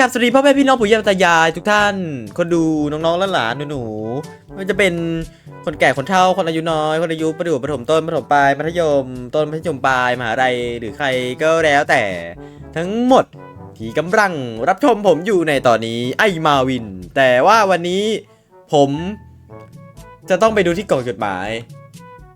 ครับสวัสดีพ่อแม่พี่น้องปู่ย่าตายายทุกท่าน คนดูน้องๆและหลานหนูๆม่ว่าจะเป็นคนแก่คนเฒ่าคนอายุน้อย คนอายุประถมประถมต้นประถมปลายมัธยม ต้นมัธยมปลายมหาลัยหรือใครก็แล้วแต่ทั้งหมดที่กำลังรับชมผมอยู่ในตอนนี้ไอมาวิน แต่ว่าวันนี้ผมจะต้องไปดูที่กล่องจดหมาย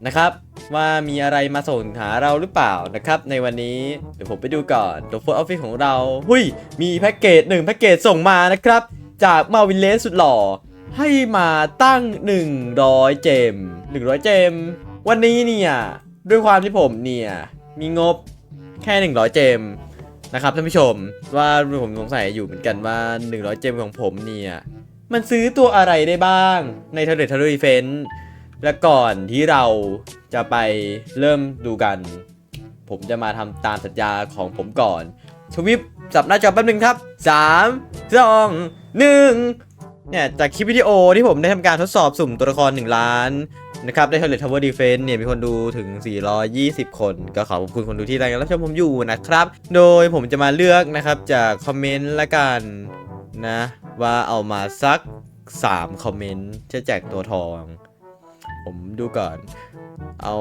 นะครับ ว่ามีอะไรมาส่งหาเราหรือเปล่านะครับ ในวันนี้เดี๋ยวผมไปดูก่อนตัวโฟร์ออฟฟิศของเราหุยมีแพ็กเกจหนึ่งแพ็กเกจส่งมานะครับ จากมาวินเลสสุดหล่อ ให้มาตั้ง 100 เจม 100 เจม วันนี้เนี่ย ด้วยความที่ผมเนี่ย มีงบแค่ 100 เจมนะครับท่านผู้ชมว่าผมสงสัยอยู่เหมือนกันว่า 100 เจมของผมเนี่ย มันซื้อตัวอะไรได้บ้างในเทเลทเทเลเฟน และก่อนที่เราจะไปเริ่มดูกัน ผมจะมาทำตามสัญญาของผมก่อนชวิปจับหน้าจอแป๊บหนึงครับ 3 2 1 เนี่ย จากคลิปวิดีโอที่ผมได้ทำการทดสอบสุ่มตัวละคร 1 ล้านนะครับ ได้ Toilet Tower Defense เนี่ย มีคนดูถึง 420 คน ก็ขอบคุณคนดูที่รายการรับชมผมอยู่นะครับ โดยผมจะมาเลือกนะครับ จากคอมเมนต์ละกันนะ ว่าเอามาสัก 3 คอมเมนต์จะแจกตัวทอง ผมดูก่อน เอา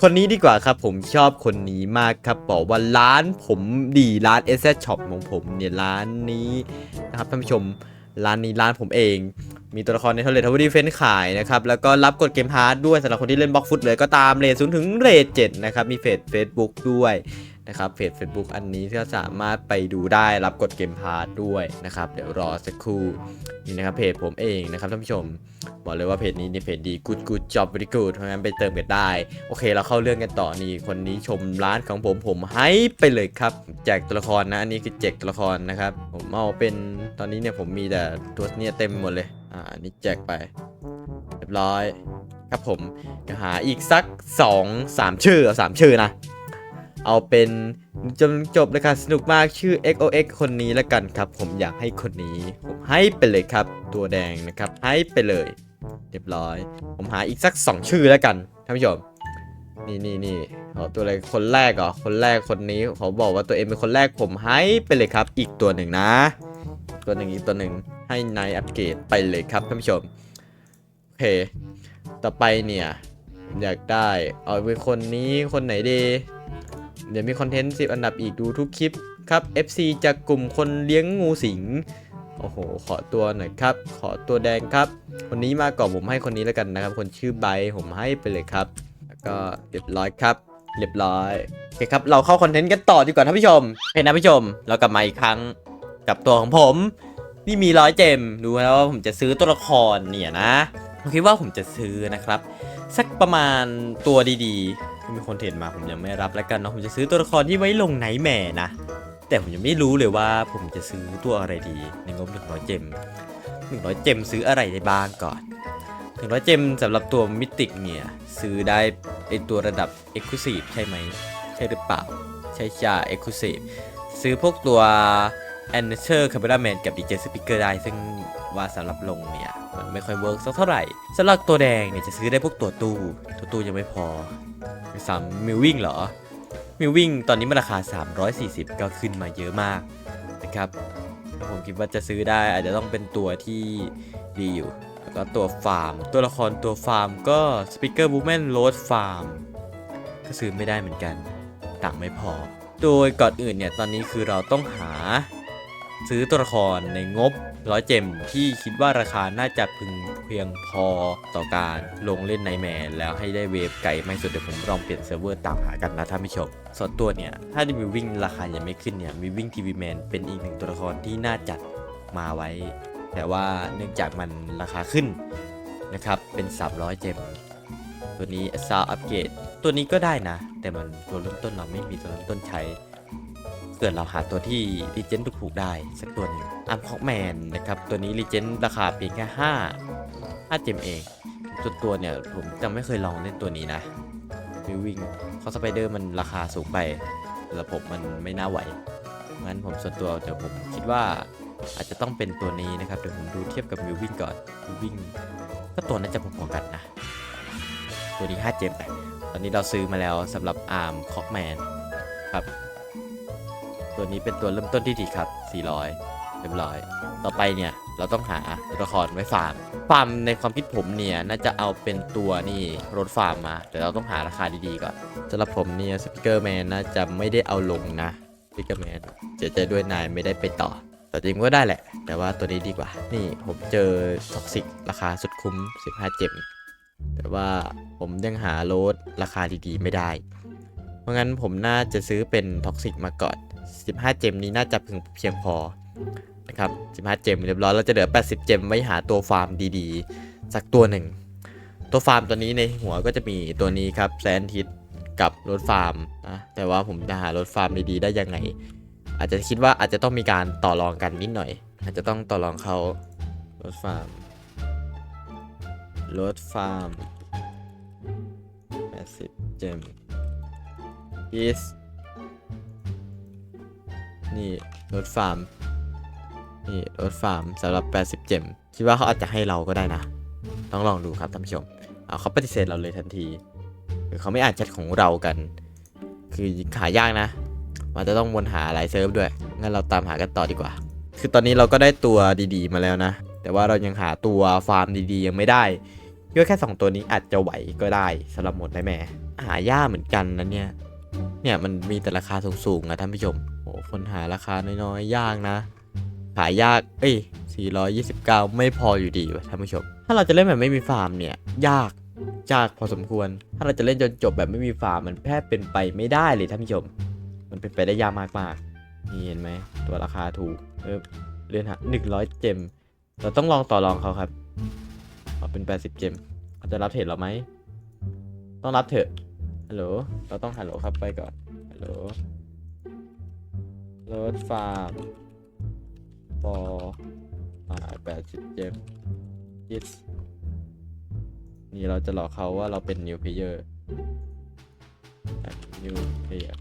คนนี้ดีกว่าครับ ผมชอบคนนี้มากครับ บอกว่าร้านผมดีร้าน s อ Shop ของผมเนี่ยร้านนี้นะครับท่านผู้ชมร้านนี้ร้านผมเอง มีตัวละครในทเลท t ว w ดีเฟนขายนะครับ แล้วก็รับกดเกมพาร์ทด้วยสำหรับคนที่เล่นบล็อกฟุตเลยก็ตามเรทศูนย์ถึงเรทเจ็ดนะครับ มีเฟซเฟซบุ๊กด้วย นะครับเพจ Facebook อันนี้ก็สามารถไปดูได้รับกดเกมพาร์ทด้วยนะครับ เดี๋ยวรอสักครู่นี่นะครับเพจผมเองนะครับท่านผู้ชม บอกเลยว่าเพจนี้นี่เพจดี good good job very good เพราะงั้นไปเติมกันได้ โอเคเราเข้าเรื่องกันต่อนี่คนนี้ชมร้านของผมผมให้ไปเลยครับแจกตัวละครนะอันนี้คือแจกตัวละครนะครับผมเอาเป็นตอนนี้เนี่ยผมมีแต่ตัวเนี่ยเต็มหมดเลยอ่านนี้แจกไปเรียบร้อยครับผมจะหาอีกสัก 2 3 ชื่อเอา3ชื่อนะ เอาเป็นจนจบเลยค่ะสนุกมากชื่อ XOX คนนี้แล้วกันครับ ผมอยากให้คนนี้ ผมให้ไปเลยครับ ตัวแดงนะครับ ให้ไปเลย เรียบร้อย ผมหาอีกสัก 2 ชื่อแล้วกันท่านผู้ชมนี่นี่นี่เอาตัวอะไรคนแรกเหรอคนแรกคนนี้เขาบอกว่าตัวเองเป็นคนแรกผมให้ไปเลยครับ อีกตัวหนึ่งนะ ตัวหนึ่งอีกตัวหนึ่งให้นายอัปเกรดไปเลยครับท่านผู้ชมโอเค ต่อไปเนี่ยอยากได้ เอาเป็นคนนี้คนไหนดี เดี๋ยวมีคอนเทนต์10 อันดับอีกดูทุกคลิปครับ FC จากกลุ่มคนเลี้ยงงูสิง โอ้โห ขอตัวหน่อยครับ ขอตัวแดงครับ คนนี้มาก่อนผมให้คนนี้แล้วกันนะครับ คนชื่อไบผมให้ไปเลยครับ แล้วก็เรียบร้อยครับ เรียบร้อยโอเคครับ เราเข้าคอนเทนต์กันต่อดีกว่าท่านผู้ชมโอเคนะผู้ชม เรากลับมาอีกครั้งกับตัวของผม นี่มีร้อยเจมดูแล้วว่าผมจะซื้อตัวละครเนี่ยนะผมคิดว่าผมจะซื้อนะครับ สักประมาณตัวดีๆ มีคนเห็นมาผมยังไม่รับแล้วกันเนาะผมจะซื้อตัวละครที่ไว้ลงไหนแหม่นะ แต่ผมยังไม่รู้เลยว่าผมจะซื้อตัวอะไรดีในงบ100เจม100 เจมซื้ออะไรได้บ้างก่อน100 เจมสำหรับตัวมิติกเนี่ยซื้อได้ไอตัวระดับ Exclusive ใช่ไหมใช่หรือเปล่า ใช่จ้า Exclusive ซื้อพวกตัว a n c h o r Cameraman กับ DJ Speaker ได้ซึ่ง ว่าสำหรับลงเนี่ยมันไม่ค่อยเวิร์กสักเท่าไหร่สำหรับตัวแดงเนี่ยจะซื้อได้พวกตัวตู้ ตัวตู้ยังไม่พอสามมิลวิ่งเหรอ มิลวิ่งตอนนี้มันราคา 340 ก็ขึ้นมาเยอะมากนะครับผมคิดว่าจะซื้อได้อาจจะต้องเป็นตัวที่ดีอยู่ แล้วก็ตัวฟาร์ม ตัวละครตัวฟาร์มก็ Speaker Woman Road Farm ก็ซื้อไม่ได้เหมือนกันตังไม่พอ โดยก่อนอื่นเนี่ยตอนนี้คือเราต้องหา ซื้อตัวละครในงบร้อยเจมที่คิดว่าราคาน่าจะพึงเพียงพอต่อการลงเล่นในแมนแล้วให้ได้เวฟไก่ไม่สุดเดี๋ยวผมลองเปลี่ยนเซิร์ฟเวอร์ตามหากันนะท่านผู้ชมส่วนตัวเนี่ย ถ้าจะมีวิ่งราคายังไม่ขึ้นเนี่ยมีวิ่งทีวีแมนเป็นอีกหนึ่งตัวละครที่น่าจัดมาไว้ แต่ว่าเนื่องจากมันราคาขึ้นนะครับเป็น 300 เจมตัวนี้ซาวอัปเกรดตัวนี้ก็ได้นะ แต่มันตัวเริ่มต้นเราไม่มีตัวเริ่มต้นใช้ เกิดเราหาตัวที่รีเจนถูกๆได้สักตัวหนึ่งอัมคอกแมนนะครับตัวนี้รีเจนราคาเพียงแค่5 5เจมเองตัวตัวเนี่ยผมยังไม่เคยลองเล่นตัวนี้นะวิววิ่งเขาสไปเดอร์มันราคาสูงไปรับผมมันไม่น่าไหวงั้นผมส่วนตัวเดี๋ยวผมคิดว่าอาจจะต้องเป็นตัวนี้นะครับเดี๋ยวผมดูเทียบกับวิววิ่งก่อนวิววิ่งก็ตัวน่าจะพอๆกันนะ ตัวนี้5เจมไปตอนนี้เราซื้อมาแล้วสำหรับอาร์มคอกแมนครับ ตัวนี้เป็นตัวเริ่มต้นที่ดีครับ 400 เรียบร้อย ต่อไปเนี่ยเราต้องหาตัวละครไว้ฟาร์ม ฟาร์มในความคิดผมเนี่ยน่าจะเอาเป็นตัวนี่รถฟาร์มมาแต่เราต้องหาราคาดีๆก่อนสำหรับผมเนี่ยสปิเกอร์แมนน่าจะไม่ได้เอาลงนะสปิเกอร์แมนเสียใจด้วยนายไม่ได้ไปต่อ แต่จริงก็ได้แหละ แต่ว่าตัวนี้ดีกว่า นี่ผมเจอท็อกซิกราคาสุดคุ้ม 15 เจมแต่ว่าผมยังหาโรดราคาดีๆไม่ได้ เพราะงั้นผมน่าจะซื้อเป็นท็อกซิกมาก่อน 15 เจมนี้น่าจะเพียงเพียงพอนะครับ 15 เจมเรียบร้อยเราจะเหลือ 80 เจมไว้หาตัวฟาร์มดีๆ สักตัวหนึ่ง ตัวฟาร์มตัวนี้ในหัวก็จะมีตัวนี้ครับแซนทิสกับรถฟาร์มนะแต่ว่าผมจะหารถฟาร์มดีๆ ได้ยังไง อาจจะคิดว่าอาจจะต้องมีการต่อรองกันนิดหน่อย อาจจะต้องต่อรองเขารถฟาร์มรถฟาร์ม80 เจม is นี่รถฟาร์ม นี่รถฟาร์มสำหรับ 80 เจมคิดว่าเขาอาจจะให้เราก็ได้นะ ต้องลองดูครับท่านผู้ชมเอาเขาปฏิเสธเราเลยทันทีหรือเขาไม่อ่านแชทของเรากัน คือหายากนะ มันจะต้องวนหาหลายเซิร์ฟด้วย งั้นเราตามหากันต่อดีกว่า คือตอนนี้เราก็ได้ตัวดีๆ มาแล้วนะ แต่ว่าเรายังหาตัวฟาร์มดีๆ ยังไม่ได้คิดว่าแค่ 2 ตัวนี้อาจจะไหวก็ได้สำหรับหมดได้แม่หายากเหมือนกันนะเนี่ย เนี่ยมันมีแต่ราคาสูงๆอะท่านผู้ชม คนหาราคาน้อยๆ ยากนะหายยาก เอ้ย 429 ไม่พออยู่ดีวะท่านผู้ชม ถ้าเราจะเล่นแบบไม่มีฟาร์มเนี่ย ยากยากพอสมควร ถ้าเราจะเล่นจนจบแบบไม่มีฟาร์มมันแทบเป็นไปไม่ได้เลยท่านผู้ชม มันเป็นไปได้ยากมากๆนี่เห็นไหม ตัวราคาถูก เออเรือนหา100 เจม เราต้องลองต่อรองเขาครับเอาเป็น 80 เจมเขาจะรับเทรดเราไหม ต้องรับเถอะ ฮัลโหล เราต้องฮัลโหลครับไปก่อน ฮัลโหล รถฟาร์มฟออ่าแปดสิบเจมยิสนี่เราจะหลอกเขาว่าเราเป็น new player new player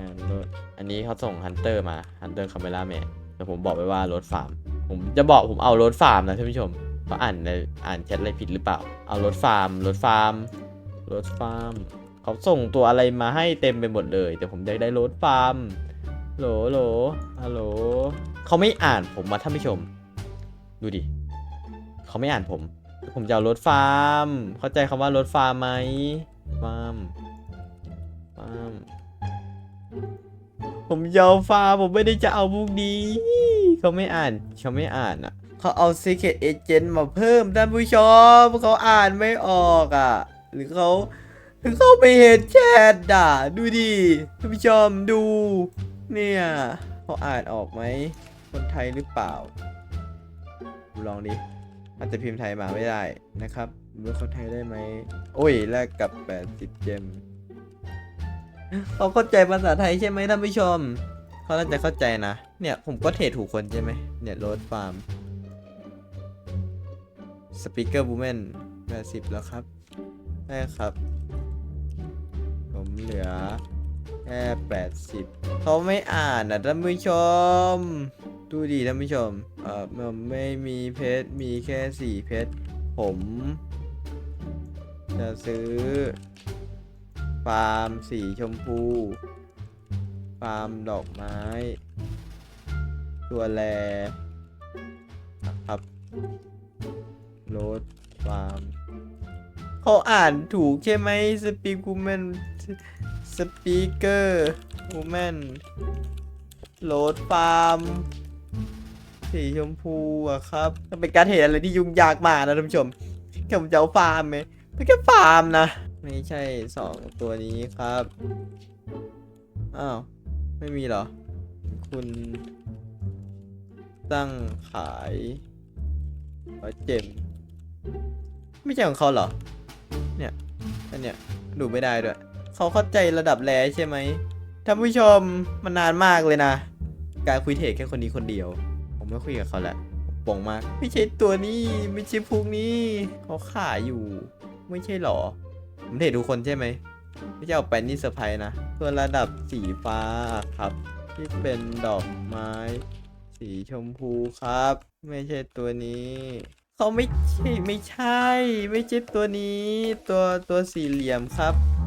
and รถอันนี้เขาส่ง hunter มา hunter camera man แต่ผมบอกไปว่ารถฟาร์ม ผมจะบอกผมเอารถฟาร์มนะท่านผู้ชมเขาอ่านในอ่านแชทอะไรผิดหรือเปล่า เอารถฟาร์มรถฟาร์มรถฟาร์ม เขาส่งตัวอะไรมาให้เต็มไปหมดเลย แต่ผมอยากได้รถฟาร์มโหลโหลฮัลโหลเขาไม่อ่านผมมาท่านผู้ชม ดูดิเขาไม่อ่านผม ผมจะเอารถฟาร์ม เข้าใจคำว่ารถฟาร์มไหมฟาร์มฟาร์มผมจะเอาฟาร์มผมไม่ได้จะเอาพวกนี้เขาไม่อ่านเขาไม่อ่านอะเขาเอา Secret Agent มาเพิ่มท่านผู้ชมเขาอ่านไม่ออกอะ หรือเขา เขาไม่เห็นแชทอะดูดิท่านผู้ชมดู เนี่ยเขาอ่านออกไหม คนไทยหรือเปล่า ลองดิ อาจจะพิมพ์ไทยมาไม่ได้นะครับรือคนไทยได้ไหม โอ้ย แลกกับ 80 เจมเขาเข้าใจภาษาไทยใช่ไหมท่านผู้ชม เขาน่าจะเข้าใจนะ เนี่ยผมก็เทรดถูกคนใช่ไหม เนี่ยโรดฟาร์ม สปีกเกอร์บูแมน80แล้วครับ ได้ครับ เหลือแค่แปดสิบเขาไม่อ่านนะท่านผู้ชม ดูดีท่านผู้ชม เออมันไม่มีเพชร มีแค่สี่เพชร ผม จะซื้อ ฟาร์มสีชมพู ฟาร์มดอกไม้ ตัวแลครับโรดฟาร์มเขาอ่านถูกใช่ไหมสปีกูแมน สปีกเกอร์วูแมนโหลดฟาร์มสีชมพูอะครับเป็นการเห็นอะไรที่ยุ่งยากมากนะท่านผู้ชมแค่ผมจะเอาฟาร์มไหมไม่แค่ฟาร์มนะ ไม่ใช่สองตัวนี้ครับ อ้าว ไม่มีเหรอ คุณตั้งขายร้อยเจมไม่ใช่ของเขาเหรอ เนี่ย อันเนี้ยดูไม่ได้ด้วย เขาเข้าใจระดับแรใช่ไหมท่านผู้ชมมันนานมากเลยนะ การคุยเทคแค่คนนี้คนเดียว ผมไม่คุยกับเขาแล้วปงมาก ไม่ใช่ตัวนี้ไม่ใช่พวกนี้เขาขายอยู่ ไม่ใช่หรอ ผมเทรดทุกคนใช่ไหมไม่ใช่เอาไปนี่เซอร์ไพรส์นะตัวระดับสีฟ้าครับ ที่เป็นดอกไม้ สีชมพูครับ ไม่ใช่ตัวนี้เขาไม่ใช่ไม่ใช่ ไม่ใช่ตัวนี้ ตัวตัวสี่เหลี่ยมครับ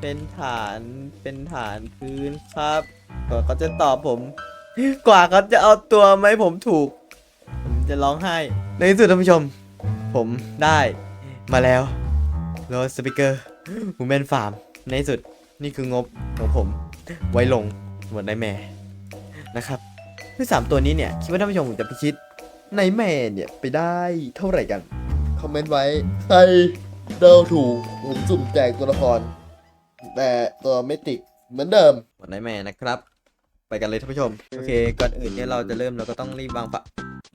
เป็นฐานเป็นฐานพื้นครับกว่าเขาจะตอบผม กว่าเขาจะเอาตัวมาให้ผมถูก ผมจะร้องไห้ ในที่สุดท่านผู้ชม ผมได้มาแล้วโรสสปิเกอร์มูเมนฟาร์ม ในที่สุดนี่คืองบของผม ไว้ลงหมดในแม่นะครับด้วยสามตัวนี้เนี่ย คิดว่าท่านผู้ชมผมจะพิชิตในแม่เนี่ยไปได้เท่าไหร่กัน คอมเมนต์ไว้ ใครเดาถูก ผมสุ่มแจกตัวละคร แต่ตัวไม่ติดเหมือนเดิมหมดในแม่นะครับ ไปกันเลยท่านผู้ชม โอเค ก่อนอื่นเนี่ยเราจะเริ่มเราก็ต้องรีบวางฝา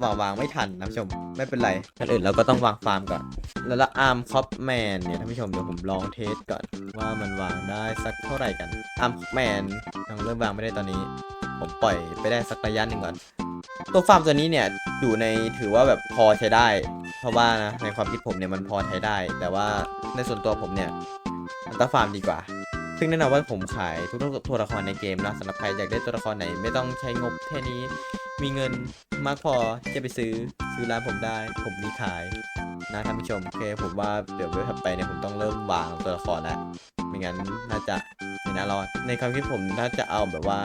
วางวางไม่ทันนะท่านผู้ชม ไม่เป็นไรก่อนอื่นเราก็ต้องวางฟาร์มก่อน แล้วละอาร์มคอปแมนเนี่ยท่านผู้ชมเดี๋ยวผมลองเทสก่อนว่ามันวางได้สักเท่าไหร่กันอาร์มแมนยังเริ่มวางไม่ได้ตอนนี้ ผมปล่อยไปได้สักระยะหนึ่งก่อน ตัวฟาร์มตัวนี้เนี่ยอยู่ในถือว่าแบบพอใช้ได้ เพราะว่านะในความคิดผมเนี่ยมันพอใช้ได้ แต่ว่าในส่วนตัวผมเนี่ยมันต้อฟาร์มดีกว่า ซึ่งแน่นอนว่าผมขายทุกตัวละครในเกมนะสำหรับใครอยากได้ตัวละครไหนไม่ต้องใช้งบแค่นี้ มีเงินมากพอจะไปซื้อซื้อร้านผมได้ ผมมีขายนะท่านผู้ชมโอเคผมว่าเดี๋ยวเว็บถัดไปเนี่ยผมต้องเริ่มวางตัวละครแล้วไม่งั้นน่าจะไม่น่ารอด ในความคิดผมถ้าจะเอาแบบว่า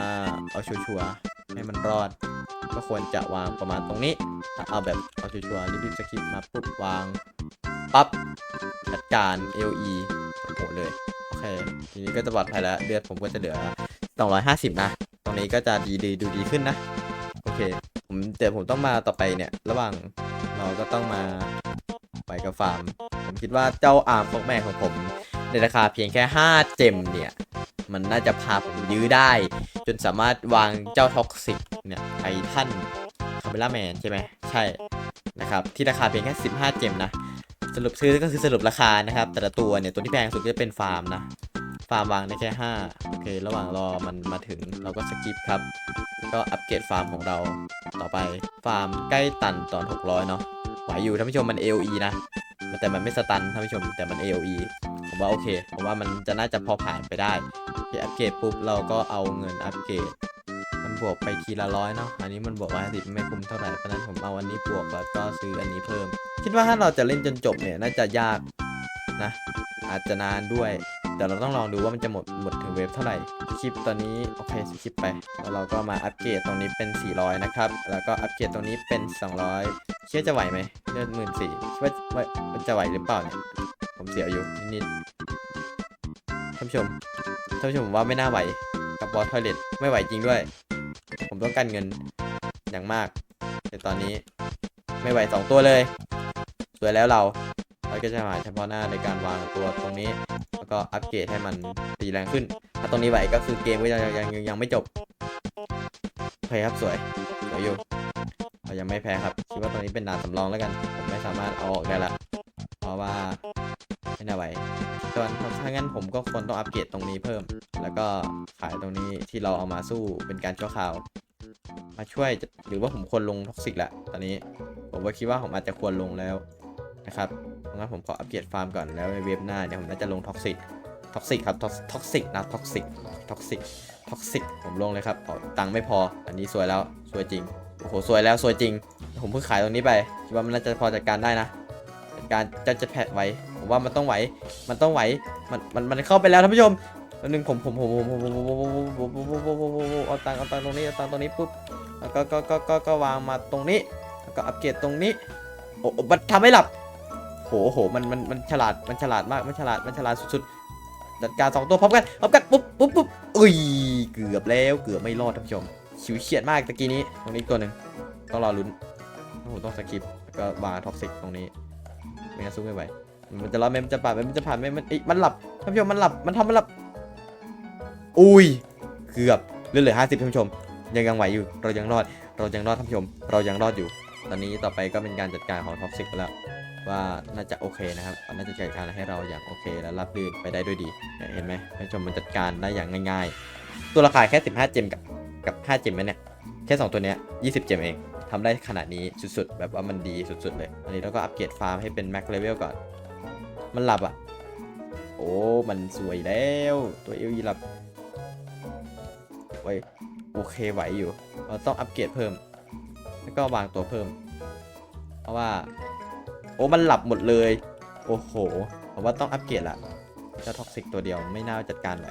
เอาชัวร์ๆให้มันรอด ก็ควรจะวางประมาณตรงนี้ถ้าเอาแบบเอาชัวร์ๆรีบๆสกิปมาปุ๊บวางปั๊บจัดการ LE โอ้โหเลย ทีนี้ก็จะปลอดภัยแล้ว เลือดผมก็จะเหลือ 250 นะ ตรงนี้ก็จะดีดีดูดีขึ้นนะ โอเค ผมเดี๋ยวผมต้องมาต่อไปเนี่ย ระหว่างเราก็ต้องมาไปกับฟาร์ม ผมคิดว่าเจ้าอาร์มฟอกแม่ของผม ในราคาเพียงแค่ 5 เจมเนี่ย มันน่าจะพาผมยื้อได้ จนสามารถวางเจ้าท็อกซิกเนี่ยไททันคาเมล่าแมนใช่ไหม ใช่นะครับ ที่ราคาเพียงแค่ 15 เจมนะ สรุปซื้อก็คือสรุปราคานะครับ แต่ละตัวเนี่ยตัวที่แพงสุดก็จะเป็นฟาร์มนะ ฟาร์มวางได้แค่ 5 โอเค ระหว่างรอมันมาถึงเราก็สกิปครับ ก็อัปเกรดฟาร์มของเราต่อไปฟาร์มใกล้ตันตอน 600 เนาะไหวอยู่ท่านผู้ชมมัน AOE นะแต่มันไม่สตันท่านผู้ชมแต่มัน AOE ผมว่าโอเคผมว่ามันจะน่าจะพอผ่านไปได้อัปเกรดปุ๊บเราก็เอาเงินอัปเกรด บวกไปทีละร้อยเนาะ อันนี้มันบวกร้อยสิบไม่คุ้มเท่าไหร่ เพราะนั้นผมเอาอันนี้บวกแล้วก็ซื้ออันนี้เพิ่ม คิดว่าถ้าเราจะเล่นจนจบเนี่ยน่าจะยากนะ อาจจะนานด้วยเดี๋ยวเราต้องลองดูว่ามันจะหมดหมดถึงเวฟเท่าไหร่ คลิปตอนนี้โอเคสคลิปไป แล้วเราก็มาอัปเกรดตรงนี้เป็น 400 นะครับ แล้วก็อัปเกรดตรงนี้เป็น 200เชื่อจะไหวไหมเลือดหมื่นสี่ว่าว่ามันจะไหวหรือเปล่าเนี่ย ผมเสียวอยู่นิดๆท่านผู้ชมท่านผู้ชมผมว่าไม่น่าไหวกับบอสทอยเลตไม่ไหวจริงด้วย ผมต้องการเงินอย่างมากแต่ตอนนี้ไม่ไหวสองตัวเลย สวยแล้วเราเราก็จะหาเฉพาะหน้าในการวางตัวตรงนี้ แล้วก็อัปเกรดให้มันตีแรงขึ้น ถ้าตรงนี้ไหวก็คือเกมก็ยังยังยังยังไม่จบโอเคครับสวยสวยอยู่เรายังไม่แพ้ครับคิดว่าตรงนี้เป็นด่านสำรองแล้วกันผมไม่สามารถเอาออกได้ละเพราะว่าไม่น่าไหวตอนถ้างั้นผมก็ควรต้องอัปเกรดตรงนี้เพิ่ม แล้วก็ขายตรงนี้ที่เราเอามาสู้เป็นการชั่วคราว มาช่วยหรือว่าผมควรลงท็อกซิกแล้วตอนนี้ผมว่าคิดว่าผมอาจจะควรลงแล้วนะครับเพราะงั้นผมขออัปเกรดฟาร์มก่อนแล้วในเว็บหน้าเดี๋ยวผมน่าจะลงท็อกซิกท็อกซิกครับท็อกซิกนะท็อกซิกท็อกซิกท็อกซิกผมลงเลยครับตังค์ไม่พอ อันนี้สวยแล้วสวยจริงโอ้โหสวยแล้วสวยจริง ผมเพิ่งขายตรงนี้ไปคิดว่ามันน่าจะพอจัดการได้นะจัดการจะจะแพทไว้ผมว่ามันต้องไหวมันต้องไหวมันมันมันเข้าไปแล้วท่านผู้ชมแล้วหนึ่งผมผมผมผมผมผมผมผมผมผมเอาตังเอาตังตรงนี้เอาตังตรงนี้ปุ๊บ แล้วก็ก็ก็ก็ก็วางมาตรงนี้ แล้วก็อัปเกรดตรงนี้ โอ้มันทำให้หลับ โหโห มัน มัน มันฉลาด มันฉลาดมาก มันฉลาด มันฉลาดสุดๆ จัดการสองตัวพร้อมกัน พร้อมกัน ปุ๊บปุ๊บปุ๊บอุ้ย เกือบแล้ว เกือบไม่รอดท่านผู้ชม ชิวเฉียดมากตะกี้นี้ ตรงนี้ตัวหนึ่งต้องรอลุ้นผมต้องสกิปแล้วก็วางท็อกซิกตรงนี้ ไม่งั้นสู้ไม่ไหว มันจะรอดไหมมันจะผ่านไหมมันจะผ่านไหมมันอิมันหลับท่านผู้ชม มันหลับ มันทำมันหลับ อุ้ย เกือบเลือเหลือห้าสิบท่านผู้ชม ยังยังไหวอยู่ เรายังรอด เรายังรอดท่านผู้ชม เรายังรอดอยู่ ตอนนี้ต่อไปก็เป็นการจัดการของท็อกซิกแล้ว ว่าน่าจะโอเคนะครับ น่าจะจัดการให้เราอย่างโอเคและรับรื่นไปได้ด้วยดี เห็นไหมท่านผู้ชมมันจัดการได้อย่างง่าย ๆ ตัวราคาแค่ 15 เจมกับกับ 5 เจมนะเนี่ย แค่ 2 ตัวเนี้ย 20 เจมเองทำได้ขนาดนี้สุดๆ แบบว่ามันดีสุดๆเลย อันนี้เราก็อัปเกรดฟาร์มให้เป็นแม็กเลเวลก่อน มันหลับอะ โอ้ มันสวยแล้ว ตัวเอลีหลับเว้ โอเคไหวอยู่ เราต้องอัปเกรดเพิ่ม แล้วก็วางตัวเพิ่ม เพราะว่า โอ้ มันหลับหมดเลย โอ้โหผมว่าต้องอัปเกรดละเจ้าท็อกซิกตัวเดียวไม่น่าจัดการไหว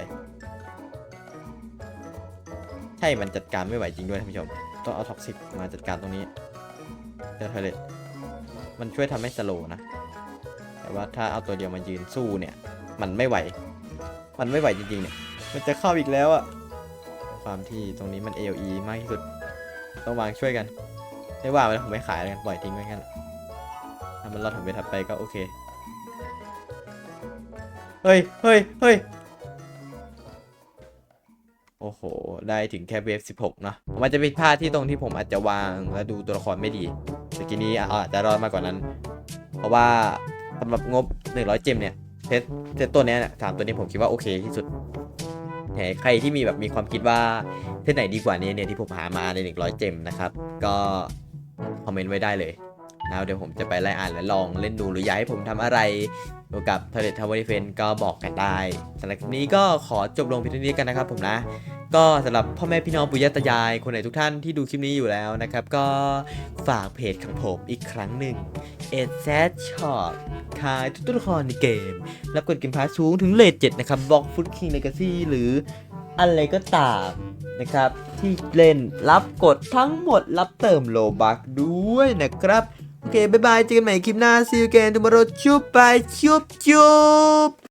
ใช่ มันจัดการไม่ไหวจริงด้วยท่านผู้ชม ต้องเอาท็อกซิกมาจัดการตรงนี้ เจ้าทเลตมันช่วยทำให้สโลนะ แต่ว่าถ้าเอาตัวเดียวมายืนสู้เนี่ย มันไม่ไหว มันไม่ไหวจริงๆเนี่ย มันจะเข้าอีกแล้วอะ ความที่ตรงนี้มัน AOE มากที่สุด ต้องวางช่วยกัน ไม่ว่ามันผมไม่ขายแล้วกันปล่อยทิ้งไว้งั้นถ้ามันรอดถึงเวทัดไปก็โอเค เฮ้ยเฮ้ยเฮ้ยโอ้โห ได้ถึงแค่เวฟ16เนะ มันจะเป็นพลาดที่ตรงที่ผมอาจจะวางและดูตัวละครไม่ดีแต่กี้นี้อาจจะรอดมากกว่านั้น เพราะว่าสำหรับงบ 100 เจมเนี่ยเซตเซตตัวนี้เนี่ยสามตัวนี้ผมคิดว่าโอเคที่สุด ไหนใครที่มีแบบมีความคิดว่าเซตไหนดีกว่านี้เนี่ยที่ผมหามาใน 100 เจมนะครับ ก็คอมเมนต์ไว้ได้เลยนะเดี๋ยวผมจะไปไล่อ่านและลองเล่นดูหรืออยากให้ผมทำอะไร เกี่ยวกับ t o i l e t Tower Defense ก็บอกกันได้สำหรับคลิปนี้ก็ขอจบลงเพียงเท่านี้กันนะครับผมนะ ก็สำหรับพ่อแม่พี่น้องปู่ย่าตายายคนไหนทุกท่านที่ดูคลิปนี้อยู่แล้วนะครับ ก็ฝากเพจของผมอีกครั้งหนึ่ง e d z Shop ขายทุกตัวละครในเกม รับกดเกมพาสสูงถึงเลทเจ็ดนะครับบล็อกฟุตคิงเลกาซี่หรืออะไรก็ตามนะครับ ที่เล่นรับกดทั้งหมดรับเติมโลบักด้วยนะครับ โอเคบายบายเจอกันใหม่คลิปหน้า see you again tomorrow ชุบไปชุบชุบ